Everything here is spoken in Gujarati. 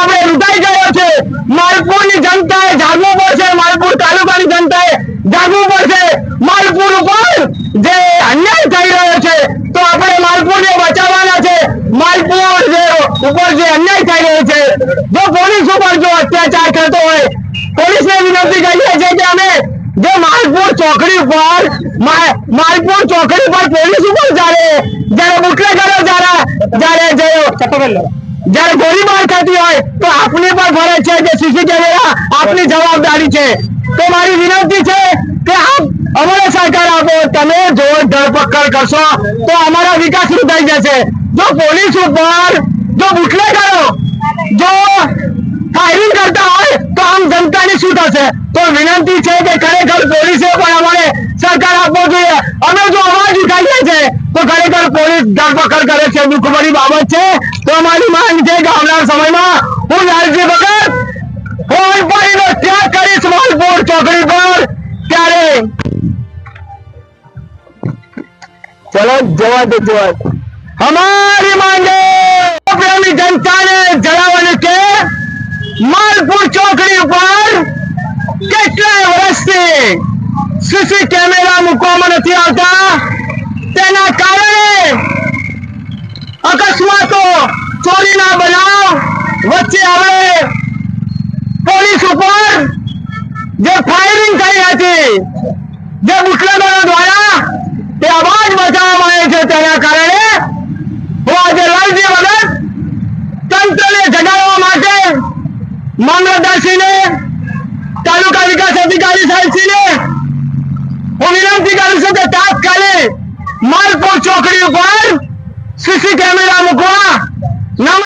આપણે લૂંટાઈ ગયો છે માલપુરની જનતાએ જાગવું પડશે માલપુર તાલુકાની જનતાએ જાગવું પડશે માલપુર ઉપર જે અન્યાય થઈ રહ્યો છે તો આપણે માલપુરને બચાવવાના છે માલપુર ઉપર જે અન્યાય થઈ રહ્યો છે જો પોલીસ ઉપર જો અત્યાચાર કરતો હોય પોલીસને વિનંતી કરીએ છીએ કે અમે જે માલપુર ચોકડી ઉપર માલપુર ચોકડી પર પોલીસ ઉપર જ્યારે મુખ્ય કરો જ્યારે જ્યારે જયો ચપ્પલ જયારે ગોળીબાર થતી હોય તો આપની પણ ફરજ છે જે સીસી કેમેરા આપની જવાબદારી છે તો મારી વિનંતી છે કે આપ અમારે સરકાર આપો તમે જો ધરપકડ કરશો તો અમારા વિકાસ રૂપાઈ જશે જો પોલીસ ઉપર જો બુટલે કરો જો ફાયરિંગ કરતા હોય તો આમ જનતાની શું થશે તો વિનંતી છે કે ખરેખર પોલીસે પણ धरपकड़ करे मुख्यमंत्री बाबत से तो अमरी मांग है कि हमारे समय में हूँ राज्य वगर कोई पड़ी ने त्याग करी स्मॉल बोर्ड चौकड़ी पर तेरे चलो जवाब दे जवाब हमारी मांगे प्रेमी जनता ने जलावन के मालपुर चौकड़ी पर कितने वर्ष से सीसी कैमरा मुकाम नहीं आता तेना कारण है બજા વચ્ચે આવે પોલીસ ઉપર જે ફાયરિંગ કરી હતી જે મુકલાના દ્વારા તે आवाज બજાવા માટે તેના કારણે હોજે લાઈજી વગર કંટ્રોલ એ જગાડવા માટે માનવ દાશીને તાલુકા વિકાસ અધિકારી સાહેબને ઓનિલાંતી કારસતે તાત્કાલિક માર્કોલ ચોકડી ઉપર સીસી કેમેરા મૂકો